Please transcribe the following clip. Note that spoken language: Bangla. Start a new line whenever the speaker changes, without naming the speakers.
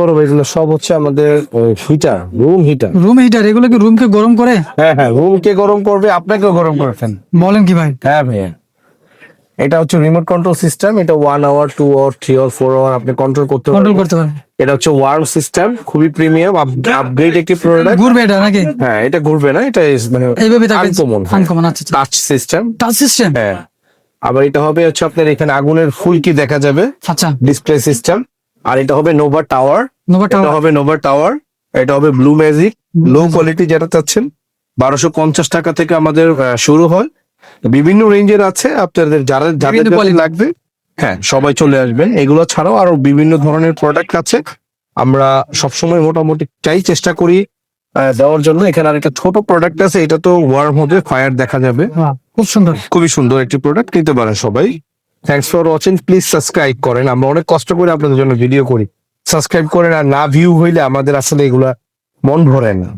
বড় ভাই এগুলো সব হচ্ছে আমাদের heater room heater
room heater এগুলো কি রুমকে গরম করে?
হ্যাঁ হ্যাঁ গরম করবে আপনাকেও গরম করবেন
বলেন কি ভাই?
হ্যাঁ ভাইয়া। এটা হচ্ছে রিমোট কন্ট্রোল সিস্টেম এটা one hour two hour three hour four hour আপনি কন্ট্রোল করতে
কন্ট্রোল করতে পারেন
এটা হচ্ছে ওয়ার্ম সিস্টেম খুবই প্রিমিয়াম আপগ্রেড একটি প্রোডাক্ট
ঘুরবে এটা নাকি?
হ্যাঁ এটা ঘুরবে না এটা মানে
এইভাবে
আনকমন
আনকমন আচ্ছা
টাচ সিস্টেম
টাচ সিস্টেম
হ্যাঁ। আবার এটা হবে হচ্ছে আপনার এখানে আগুনের ফুলকি দেখা যাবে।
আচ্ছা।
ডিসপ্লে সিস্টেম আর এটা হবে নোভা টাওয়ার
নোভা
এটা
টাওয়ার
হবে নোভা টাওয়ার এটা হবে ব্লু ম্যাজিক লো কোয়ালিটি যেটা চাচ্ছেন বারোশো পঞ্চাশ টাকা থেকে আমাদের শুরু হয়। বিভিন্ন রেঞ্জের আছে আপনাদের যারা যাদের লাগবে হ্যাঁ সবাই চলে আসবেন। এগুলো ছাড়াও আরও বিভিন্ন ধরনের প্রোডাক্ট আছে। আমরা সবসময় মোটামুটি চাই চেষ্টা করি দেওয়ার জন্য। এখানে আর একটা ছোট প্রোডাক্ট আছে এটা তো ওয়ার্ম হবে ফায়ার দেখা যাবে।
খুব সুন্দর।
খুবই সুন্দর একটি প্রোডাক্ট নিতে পারেন সবাই। Thanks for watching please subscribe করেন। আমরা অনেক কষ্ট করে আপনাদের জন্য ভিডিও করি। সাবস্ক্রাইব করেন আর না ভিউ হইলে আমাদের আসলে এগুলা মন ভরে না।